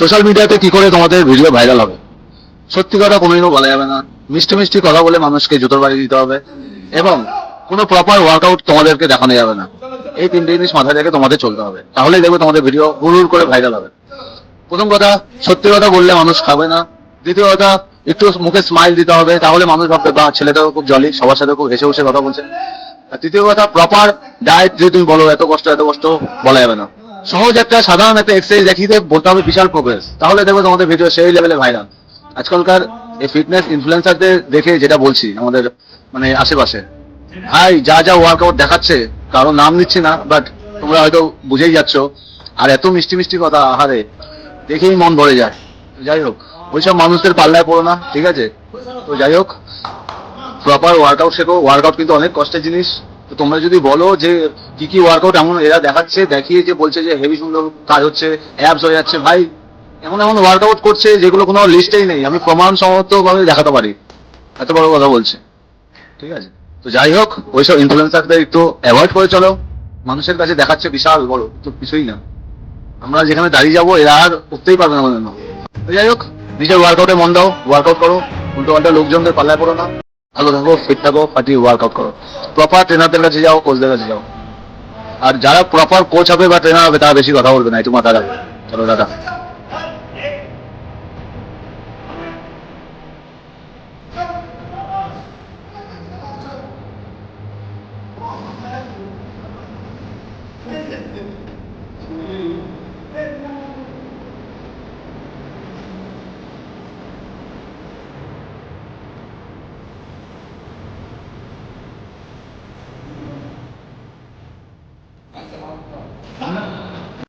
Social মিডিয়াতে কি করে তোমাদের ভিডিও ভাইরাল হবে? সত্যি কথা কোনোদিনও বলা যাবে না। মিষ্টি মিষ্টি কথা বলে মানুষকে জুতোর বাড়ি দিতে হবে এবং কোনো প্রপার ওয়ার্কআউট তোমাদেরকে দেখানো যাবে না। এই তিনটে জিনিস মাথায় রেখে তোমাদের চলতে হবে। তাহলেই দেখবে তোমাদের ভিডিও হুড় করে ভাইরাল হবে। প্রথম কথা, সত্যি কথা বললে মানুষ খাবে না। দ্বিতীয় কথা, একটু মুখে স্মাইল দিতে হবে, তাহলে মানুষ ভাববে বা ছেলেটাও খুব জলি সবার সাথে খুব হেসে হেসে কথা বলছে। তৃতীয় কথা প্রপার ডায়েট যদি তুমি বলো, এত কষ্ট এত কষ্ট বলা যাবে না। সহজ একটা সাধারণ একটা এক্সারসাইজ দেখিয়ে বলতে হবে বিশাল প্রোগ্রেস তাহলে দেখবে তোমাদের ভিডিও সেই লেভেলে ভাইরাল আজকালকার এই ফিটনেস ইনফ্লুয়েন্সারদের দেখে যেটা বলছি, আমাদের মানে আশেপাশে। ভাই, যা যা ওয়ার্কআউট দেখাচ্ছে, কারও নাম নিচ্ছি না বাট তোমরা হয়তো বুঝেই যাচ্ছ। আর এত মিষ্টি মিষ্টি কথা, আহারে, দেখেই মন ভরে যায়। যাই হোক, ওইসব মানুষদের পাল্লায় পড়ো না, ঠিক আছে? তো যাই হোক প্রপার ওয়ার্কআউট শেখো। ওয়ার্কআউট কিন্তু অনেক কষ্টের জিনিস। তো তোমরা যদি বলো যে কি কি ওয়ার্কআউট এমন এরা দেখাচ্ছে, দেখিয়ে যে বলছে যে হেভি সুন্দর কাজ হচ্ছে অ্যাপস হয়ে যাচ্ছে, ভাই এমন এমন ওয়ার্কআউট করছে যেগুলো কোনো লিস্টেই নেই, আমি প্রমাণ ভাবে দেখাতে পারি। এত বড় কথা বলছে। ঠিক আছে? তো যাই হোক, ওইসব ইনফ্লুয়েন্সারদের একটু অ্যাভয়েড করে চলো। মানুষের কাছে দেখাচ্ছে বিশাল বড়, তো কিছুই না। আমরা যেখানে দাঁড়িয়ে যাব, এরা আর উঠতেই পারবে না আমাদের যাই হোক, নিজের ওয়ার্কআউটে মন দাও ওয়ার্কআউট করো। উল্টো পাল্টা লোকজনদের পাল্লায় পড়ো না। ভালো থাকো ফিট থাকো ফাটিয়ে ওয়ার্কআউট করো। প্রপার ট্রেনারদের কাছে যাও কোচদের কাছে যাও। আর যারা প্রপার কোচ হবে বা ট্রেনার হবে, তারা বেশি কথা বলবে না মাথা রাখবে চলো দাদা।